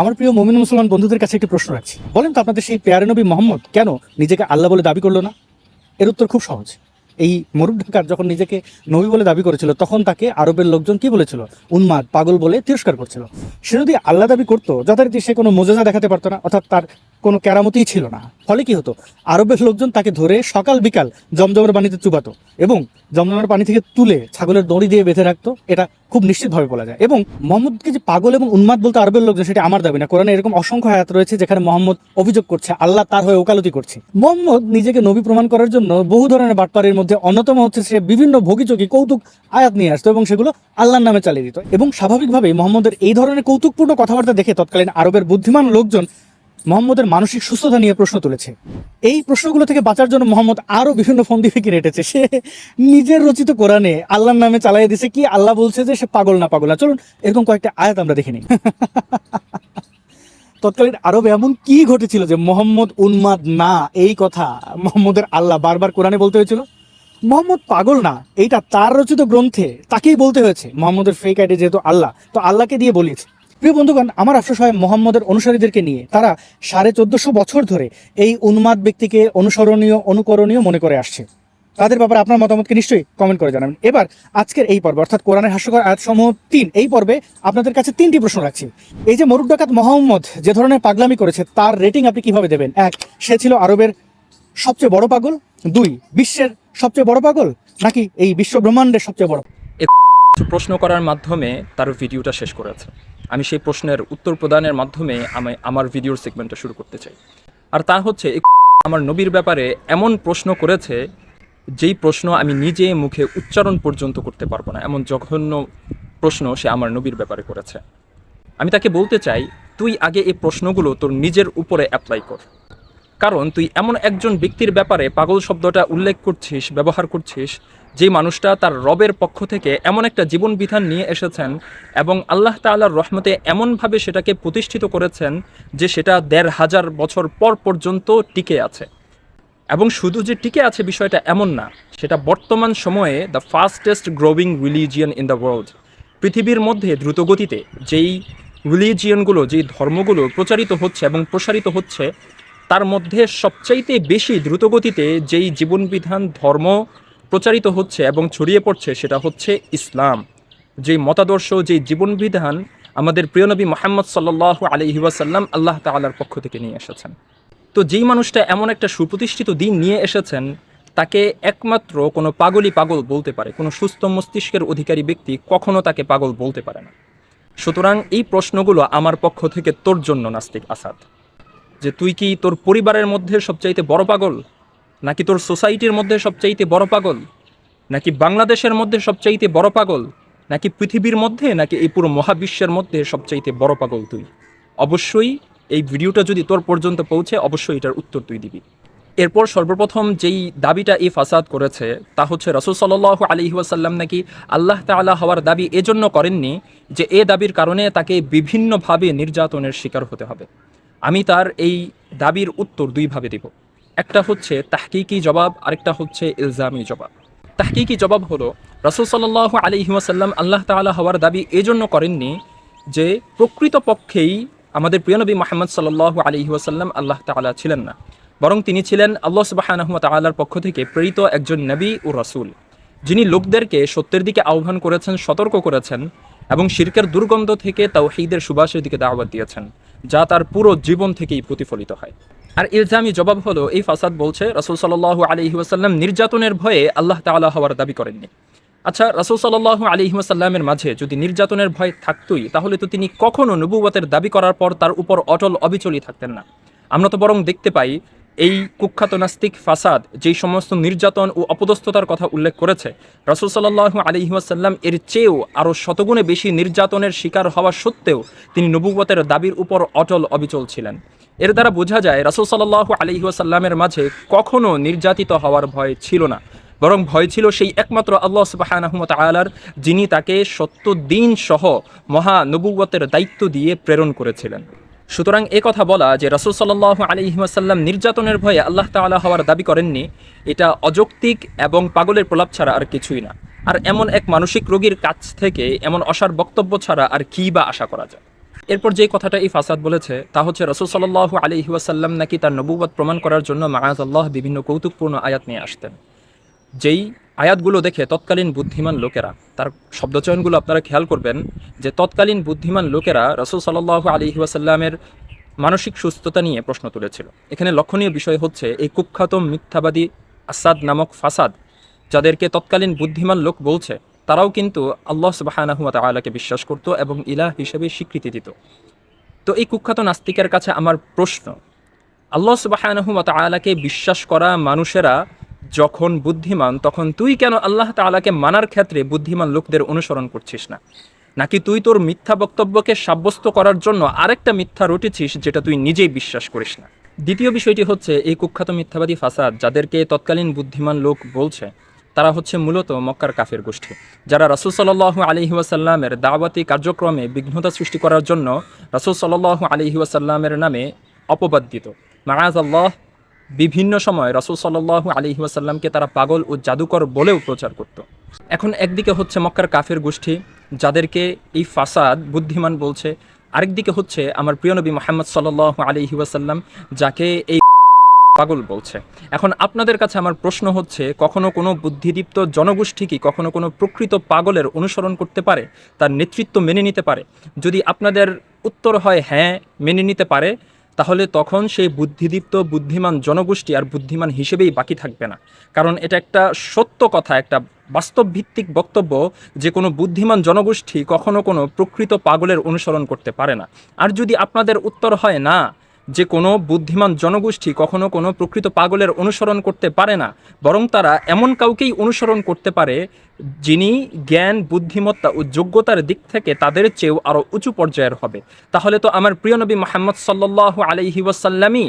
আমার প্রিয় মোমিন মুসলমান বন্ধুদের কাছে একটি প্রশ্ন রাখছি। বলেন তো আপনাদের সেই পেয়ারে নবী মোহাম্মদ কেন নিজেকে আল্লাহ বলে দাবি করল না? এর উত্তর খুব সহজ। এই মরুব ঢাকার যখন নিজেকে নবী বলে দাবি করেছিল, তখন তাকে আরবের লোকজন কি বলেছিল? উন্মাদ, পাগল বলে তিরস্কার করছিল। সে যদি আল্লাহ দাবি করতো যথারীতি সে কোনো মোজেজা দেখাতে পারতো না, অর্থাৎ তার কোনো কেরামতিই ছিল না। ফলে কি হতো? আরবের লোকজন তাকে ধরে সকাল বিকাল জমজমের পানিতে চুবাতো এবং জমজমের পানি থেকে তুলে ছাগলের দড়ি দিয়ে বেঁধে রাখতো। এটা খুব নিশ্চিতভাবে বলা যায়। এবং মোহাম্মদকে যে পাগল এবং উন্মাদ বলতে আরবের লোকজন, সেটা আমার দাবি না। কোরআনে এরকম অসংখ্য আয়াত রয়েছে যেখানে মোহাম্মদ অভিযোগ করছে, আল্লাহ তার হয়ে ওকালতি করছে। মোহাম্মদ নিজেকে নবী প্রমাণ করার জন্য বহু ধরনের বাটপাড়ির মধ্যে অন্যতম হচ্ছে সে বিভিন্ন ভোগীচকি কৌতুক আয়াত নিয়ে আসতো এবং সেগুলো আল্লাহর নামে চালিয়ে দিত। এবং স্বাভাবিকভাবেই মোহাম্মদের এই ধরনের কৌতুকপূর্ণ কথাবার্তা দেখে তৎকালীন আরবের বুদ্ধিমান লোকজন মোহাম্মদের মানসিক সুস্থতা নিয়ে প্রশ্ন তুলেছে। এই প্রশ্নগুলো থেকে বাঁচার জন্য মোহাম্মদ আরও বিভিন্ন ফন্দি ফিকির রেটেছে সে নিজের রচিত কোরআনে আল্লাহর নামে চালিয়ে দিছে কি আল্লাহ বলছে যে সে পাগল না পাগল। না চলুন, এরকম কয়েকটা আয়াত আমরা দেখে নিই। তৎকালীন আরবে এমন কি ঘটেছিল যে মোহাম্মদ উন্মাদ না? এই কথা মোহাম্মদের আল্লাহ বারবার কোরআনে বলতে হয়েছিল। মোহাম্মদ পাগল না, এইটা তার রচিত গ্রন্থে তাকেই বলতে হয়েছে, মোহাম্মদের ফেক আইডি যেহেতু আল্লাহ, তো আল্লাহকে দিয়ে বলিয়েছে। প্রিয় বন্ধুগণ, আমার আফসোস হয় মোহাম্মদের অনুসারীদেরকে নিয়ে। তারা সাড়ে চোদ্দশো বছর ধরে এই উন্মাদ ব্যক্তিকে অনুসরণীয়, অনুকরণীয় মনে করে আসছে। তাদের ব্যাপারে আপনার মতামতকে নিশ্চয়ই কমেন্ট করে জানাবেন। এবার আজকের এই পর্বে, অর্থাৎ কোরআনের হাস্যকর আয়াত সমূহ তিন, এই পর্বে আপনাদের কাছে তিনটি প্রশ্ন রাখছি। এই যে মরুক ডাকাত মোহাম্মদ যে ধরনের পাগলামি করেছে, তার রেটিং আপনি কীভাবে দেবেন? এক, সে ছিল আরবের সবচেয়ে বড় পাগল। দুই, বিশ্বের সবচেয়ে বড় পাগল? নাকি এই বিশ্ব ব্রহ্মাণ্ডের সবচেয়ে বড় প্রশ্ন করার মাধ্যমে তার ভিডিওটা শেষ করেছে। আমি সেই প্রশ্নের উত্তর প্রদানের মাধ্যমে আমি আমার ভিডিওর সেগমেন্টটা শুরু করতে চাই। আর তা হচ্ছে আমার নবীর ব্যাপারে এমন প্রশ্ন করেছে, যেই প্রশ্ন আমি নিজে মুখে উচ্চারণ পর্যন্ত করতে পারব না। এমন জঘন্য প্রশ্ন সে আমার নবীর ব্যাপারে করেছে। আমি তাকে বলতে চাই, তুই আগে এই প্রশ্নগুলো তোর নিজের উপরে অ্যাপ্লাই কর। কারণ তুই এমন একজন ব্যক্তির ব্যাপারে পাগল শব্দটা উল্লেখ করছিস, ব্যবহার করছিস যে মানুষটা তার রবের পক্ষ থেকে এমন একটা জীবন বিধান নিয়ে এসেছেন এবং আল্লাহ তাআলার রহমতে এমনভাবে সেটাকে প্রতিষ্ঠিত করেছেন যে সেটা দেড় হাজার বছর পর পর্যন্ত টিকে আছে। এবং শুধু যে টিকে আছে বিষয়টা এমন না, সেটা বর্তমান সময়ে the fastest growing religion in the world পৃথিবীর মধ্যে দ্রুতগতিতে যেই রিলিজিয়নগুলো, যেই ধর্মগুলো প্রচারিত হচ্ছে এবং প্রসারিত হচ্ছে, তার মধ্যে সবচাইতে বেশি দ্রুতগতিতে যেই জীবনবিধান, ধর্ম প্রচারিত হচ্ছে এবং ছড়িয়ে পড়ছে সেটা হচ্ছে ইসলাম। যে মতাদর্শ যে জীবনবিধান আমাদের প্রিয় নবী মোহাম্মদ সাল্লাহ আলহি ওয়াসাল্লাম আল্লাহ তাআলার পক্ষ থেকে নিয়ে এসেছেন। তো যেই মানুষটা এমন একটা সুপ্রতিষ্ঠিত দিন নিয়ে এসেছেন, তাকে একমাত্র কোনো পাগলই পাগল বলতে পারে, কোনো সুস্থ মস্তিষ্কের অধিকারী ব্যক্তি কখনো তাকে পাগল বলতে পারে না। সুতরাং এই প্রশ্নগুলো আমার পক্ষ থেকে তোর জন্য, নাস্তিক আসাদ। যে তুই কি তোর পরিবারের মধ্যে সবচাইতে বড় পাগল? নাকি তোর সোসাইটির মধ্যে সবচাইতে বড় পাগল? নাকি বাংলাদেশের মধ্যে সবচাইতে বড় পাগল? নাকি পৃথিবীর মধ্যে? নাকি এই পুরো মহাবিশ্বের মধ্যে সবচাইতে বড় পাগল তুই? অবশ্যই এই ভিডিওটা যদি তোর পর্যন্ত পৌঁছে, অবশ্যই এটার উত্তর তুই দিবি। এরপর সর্বপ্রথম যেই দাবিটা এই ফাসাদ করেছে, তা হচ্ছে রসুল সাল্লাহ আলী ওয়াসাল্লাম নাকি আল্লাহ তাআলা হওয়ার দাবি এজন্য করেননি যে এ দাবির কারণে তাকে বিভিন্নভাবে নির্যাতনের শিকার হতে হবে। আমি তার এই দাবির উত্তর দুইভাবে দিব। একটা হচ্ছে তাহকিকি জবাব, আরেকটা হচ্ছে ইলজামি জবাব। তাহকিকি জবাব হলো, রসুল সাল্লাহ আলী ওয়াসাল্লাম আল্লাহ তাআলা হওয়ার দাবি এজন্য করেননি যে প্রকৃতপক্ষেই আমাদের প্রিয়নবী মোহাম্মদ সাল্লাহ আলী ওয়াসাল্লাম আল্লাহ তাআলা ছিলেন না। বরং তিনি ছিলেন আল্লাহ সুবাহানহম তাল্লার পক্ষ থেকে প্রেরিত একজন নবী ও রাসূল, যিনি লোকদেরকে সত্যের দিকে আহ্বান করেছেন, সতর্ক করেছেন এবং শিরকের দুর্গন্ধ থেকে তাও তাওহীদের সুবাসের দিকে দাওয়াত দিয়েছেন, যা তার পুরো জীবন থেকেই প্রতিফলিত হয়। আর ইলজামি জবাব হলো, এই ফাসাদ বলছে, রাসূল সাল্লাহ আলহি ওয়াসাল্লাম নির্যাতনের ভয়ে আল্লাহ তাআলা হওয়ার দাবি করেননি। আচ্ছা রাসূল সাল্লাহ আলহি ওয়াসাল্লামের মাঝে যদি নির্যাতনের ভয় থাকতই, তাহলে তো তিনি কখনো নবুবতের দাবি করার পর তার উপর অটল অবিচলই থাকতেন না। আমরা তো বরং দেখতে পাই, এই কুখ্যাত নাস্তিক ফাসাদ যেই সমস্ত নির্যাতন ও অপদস্থতার কথা উল্লেখ করেছে, রাসুল সাল্লাহ আলিহাসাল্লাম এর চেয়েও আরও শতগুণে বেশি নির্যাতনের শিকার হওয়া সত্ত্বেও তিনি নবুবতের দাবির উপর অটল অবিচল ছিলেন। এর দ্বারা বোঝা যায় রাসুল সাল্লাহ আলিহাসাল্লামের মাঝে কখনো নির্যাতিত হওয়ার ভয় ছিল না। বরং ভয় ছিল সেই একমাত্র আল্লাহ সুবাহানহমত আলার যিনি তাকে সত্য দিন সহ মহা নবুবতের দায়িত্ব দিয়ে প্রেরণ করেছিলেন। সুতরাং এ কথা বলা যে রাসুল সাল্লাহ আলিহাসাল্লাম নির্যাতনের ভয়ে আল্লাহ তাআলা হওয়ার দাবি করেননি, এটা অযৌক্তিক এবং পাগলের প্রলাপ ছাড়া আর কিছুই না। আর এমন এক মানসিক রোগীর কাছ থেকে এমন অসার বক্তব্য ছাড়া আর কী বা আশা করা যায়? এরপর যে কথাটা এই ফাসাদ বলেছে, তা হচ্ছে রসুল সাল্লাহ আলহি ওয়াসাল্লাম নাকি তার নবুবত প্রমাণ করার জন্য মায়াজ আল্লাহ বিভিন্ন কৌতুকপূর্ণ আয়াত নিয়ে আসতেন। যেই আয়াতগুলো দেখে তৎকালীন বুদ্ধিমান লোকেরা, তার শব্দচয়নগুলো আপনারা খেয়াল করবেন যে তৎকালীন বুদ্ধিমান লোকেরা রসুল সাল্লাহ আলহি ওয়াসাল্লামের মানসিক সুস্থতা নিয়ে প্রশ্ন তুলেছিল। এখানে লক্ষণীয় বিষয় হচ্ছে এই কুখ্যাত মিথ্যাবাদী আসাদ নামক ফাসাদ, যাদেরকে তৎকালীন বুদ্ধিমান লোক বলছে তারাও কিন্তু আল্লাহ সুবাহানাহু তালাকে বিশ্বাস করত এবং ইলাহ হিসেবে স্বীকৃতি দিত। তো এই কুখ্যাত নাস্তিকের কাছে আমার প্রশ্ন, আল্লাহ সুবাহানাহু তালাকে বিশ্বাস করা মানুষেরা যখন বুদ্ধিমান, তখন তুই কেন আল্লাহ তাআলাকে মানার ক্ষেত্রে বুদ্ধিমান লোকদের অনুসরণ করছিস না? নাকি তুই তোর মিথ্যা বক্তব্যকে সাব্যস্ত করার জন্য আরেকটা মিথ্যা রটেছিস যেটা তুই নিজেই বিশ্বাস করিস না? দ্বিতীয় বিষয়টি হচ্ছে, এই কুখ্যাত মিথ্যাবাদী ফাসাদ যাদেরকে তৎকালীন বুদ্ধিমান লোক বলছে তারা হচ্ছে মূলত মক্কার কাফের গোষ্ঠী। যারা রাসুল সাল্লাহ আলহি ওয়াসাল্লামের দাওয়াতি কার্যক্রমে বিঘ্নতা সৃষ্টি করার জন্য রাসুল সাল্লাহ আলহি ওয়াসাল্লামের নামে অপবাদ দিত মারাজ আল্লাহ বিভিন্ন সময় রাসুল সাল্লাহ আলহি ওয়াসাল্লামকে তারা পাগল ও জাদুকর বলেও প্রচার করত। এখন একদিকে হচ্ছে মক্কার কাফের গোষ্ঠী, যাদেরকে এই ফাসাদ বুদ্ধিমান বলছে। আরেকদিকে হচ্ছে আমার প্রিয় নবী মোহাম্মদ সাল্লাহ আলহি ওয়াসাল্লাম, যাকে এই পাগল বলছে। এখন আপনাদের কাছে আমার প্রশ্ন হচ্ছে, কখনো কোনো বুদ্ধিদীপ্ত জনগোষ্ঠী কি কখনো কোনো প্রকৃত পাগলের অনুসরণ করতে পারে, তার নেতৃত্ব মেনে নিতে পারে? যদি আপনাদের উত্তর হয় হ্যাঁ মেনে নিতে পারে, তাহলে তখন সেই বুদ্ধিদীপ্ত, বুদ্ধিমান জনগোষ্ঠী আর বুদ্ধিমান হিসেবেই বাকি থাকবে না। কারণ এটা একটা সত্য কথা, একটা বাস্তব ভিত্তিক বক্তব্য যে কোনো বুদ্ধিমান জনগোষ্ঠী কখনো কোনো প্রকৃত পাগলের অনুসরণ করতে পারে না। আর যদি আপনাদের উত্তর হয় না যে কোনো বুদ্ধিমান জনগোষ্ঠী কখনো কোনো প্রকৃত পাগলের অনুসরণ করতে পারে না, বরং তারা এমন কাউকেই অনুসরণ করতে পারে যিনি জ্ঞান, বুদ্ধিমত্তা ও যোগ্যতার দিক থেকে তাদের চেয়েও আরও উঁচু পর্যায়ের হবে। তাহলে তো আমার প্রিয় নবী মোহাম্মদ সাল্লাহ আলহি ওয়াসাল্লামই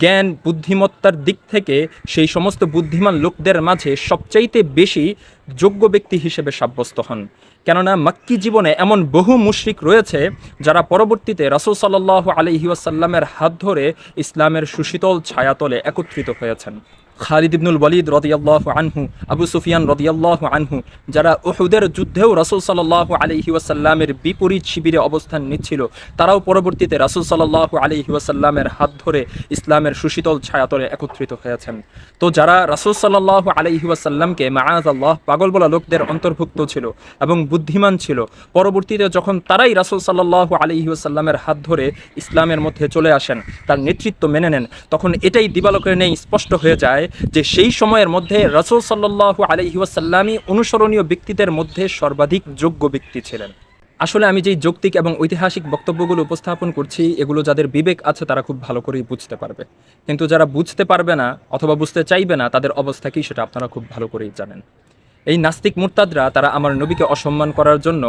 জ্ঞান, বুদ্ধিমত্তার দিক থেকে সেই সমস্ত বুদ্ধিমান লোকদের মাঝে সবচাইতে বেশি যোগ্য ব্যক্তি হিসেবে সাব্যস্ত হন। কেননা মাক্কি জীবনে এমন বহু মুশরিক রয়েছে যারা পরবর্তীতে রাসুল সাল্লাহ আলহি ওয়াসাল্লামের হাত ধরে ইসলামের সুশীতল ছায়াতলে একত্রিত হয়েছেন। খালিদ ইবনুল ওয়ালিদ রদিয়াল্লাহ আনহু, আবু সুফিয়ান রদিয়াল্লাহ আনহু, যারা উহুদের যুদ্ধেও রাসুল সাল্লাহ আলহি ওয়াসাল্লামের বিপরীত শিবিরে অবস্থান নিচ্ছিল, তারাও পরবর্তীতে রাসুল সাল্লাহ আলহি ওয়াসাল্লামের হাত ধরে ইসলামের সুশীতল ছায়াতলে একত্রিত হয়েছেন। তো যারা রাসুল সাল্লাহ আলহি ওয়াসাল্লামকে মাআজ আল্লাহ পাগল বলা লোকদের অন্তর্ভুক্ত ছিল এবং বুদ্ধিমান ছিল, পরবর্তীতে যখন তারাই রাসুল সাল্লাহ আলহি ওয়াসাল্লামের হাত ধরে ইসলামের মধ্যে চলে আসেন, তার নেতৃত্ব মেনে নেন, তখন এটাই দিবালোকের নেই স্পষ্ট হয়ে যায় যে সেই সময়ের মধ্যে রাসুল সাল্লাহ আলহি ওয়াসাল্লামই অনুসরণীয় ব্যক্তিদের মধ্যে সর্বাধিক যোগ্য ব্যক্তি ছিলেন। আসলে আমি যেই যৌক্তিক এবং ঐতিহাসিক বক্তব্যগুলো উপস্থাপন করছি, এগুলো যাদের বিবেক আছে তারা খুব ভালো করেই বুঝতে পারবে। কিন্তু যারা বুঝতে পারবে না অথবা বুঝতে চাইবে না, তাদের অবস্থা কি সেটা আপনারা খুব ভালো করেই জানেন। এই নাস্তিক মুরতাদরা তারা আমার নবীকে অসম্মান করার জন্য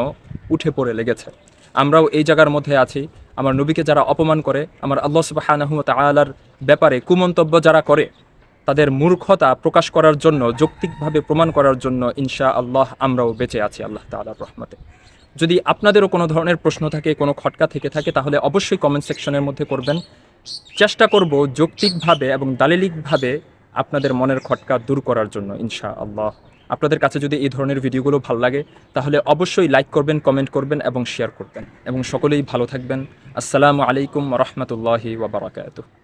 উঠে পড়ে লেগেছে। আমরাও এই জায়গার মধ্যে আছি। আমার নবীকে যারা অপমান করে, আমার আল্লাহ সুবাহানাহু তাআলার ব্যাপারে কুমন্তব্য যারা করে তাদের মূর্খতা প্রকাশ করার জন্য, যৌক্তিকভাবে প্রমাণ করার জন্য ইনশা আল্লাহ আমরাও বেঁচে আছি আল্লাহ তাআলার রহমতে। যদি আপনাদেরও কোনো ধরনের প্রশ্ন থাকে, কোনো খটকা থেকে থাকে, তাহলে অবশ্যই কমেন্ট সেকশনের মধ্যে করবেন। চেষ্টা করব যৌক্তিকভাবে এবং দালিলিকভাবে আপনাদের মনের খটকা দূর করার জন্য ইনশা আল্লাহ আপনাদের কাছে যদি এই ধরনের ভিডিওগুলো ভালো লাগে, তাহলে অবশ্যই লাইক করবেন কমেন্ট করবেন এবং শেয়ার করবেন। এবং সকলেই ভালো থাকবেন। আসসালামু আলাইকুম রহমতুল্লাহি ওবরাকাতুহ